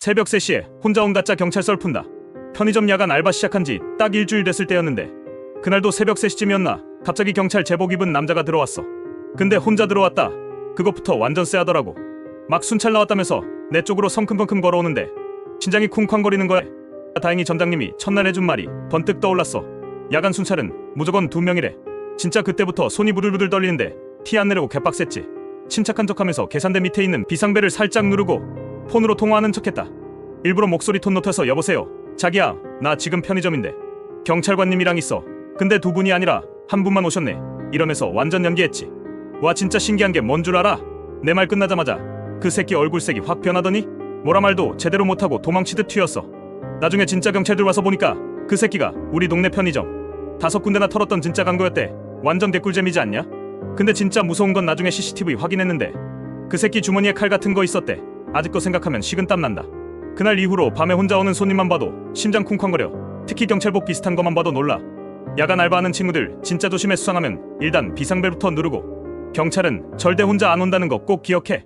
새벽 3시에 혼자 온 가짜 경찰 썰 푼다. 편의점 야간 알바 시작한 지 딱 일주일 됐을 때였는데 그날도 새벽 3시쯤이었나 갑자기 경찰 제복 입은 남자가 들어왔어. 근데 혼자 들어왔다. 그것부터 완전 쎄하더라고. 막 순찰 나왔다면서 내 쪽으로 성큼성큼 걸어오는데 심장이 쿵쾅거리는 거야. 다행히 전장님이 첫날 해준 말이 번뜩 떠올랐어. 야간 순찰은 무조건 두 명이래. 진짜 그때부터 손이 부들부들 떨리는데 티 안 내려고 개빡셌지. 침착한 척하면서 계산대 밑에 있는 비상벨을 살짝 누르고 폰으로 통화하는 척했다. 일부러 목소리 톤 높여서 여보세요. 자기야, 나 지금 편의점인데 경찰관님이랑 있어. 근데 두 분이 아니라 한 분만 오셨네. 이러면서 완전 연기했지. 와 진짜 신기한 게 뭔 줄 알아? 내 말 끝나자마자 그 새끼 얼굴색이 확 변하더니 뭐라 말도 제대로 못하고 도망치듯 튀었어. 나중에 진짜 경찰들 와서 보니까 그 새끼가 우리 동네 편의점 다섯 군데나 털었던 진짜 강도였대. 완전 개꿀잼이지 않냐? 근데 진짜 무서운 건 나중에 CCTV 확인했는데 그 새끼 주머니에 칼 같은 거 있었대. 아직도 생각하면 식은땀 난다. 그날 이후로 밤에 혼자 오는 손님만 봐도 심장 쿵쾅거려. 특히 경찰복 비슷한 것만 봐도 놀라. 야간 알바하는 친구들 진짜 조심해 수상하면 일단 비상벨부터 누르고 경찰은 절대 혼자 안 온다는 거 꼭 기억해.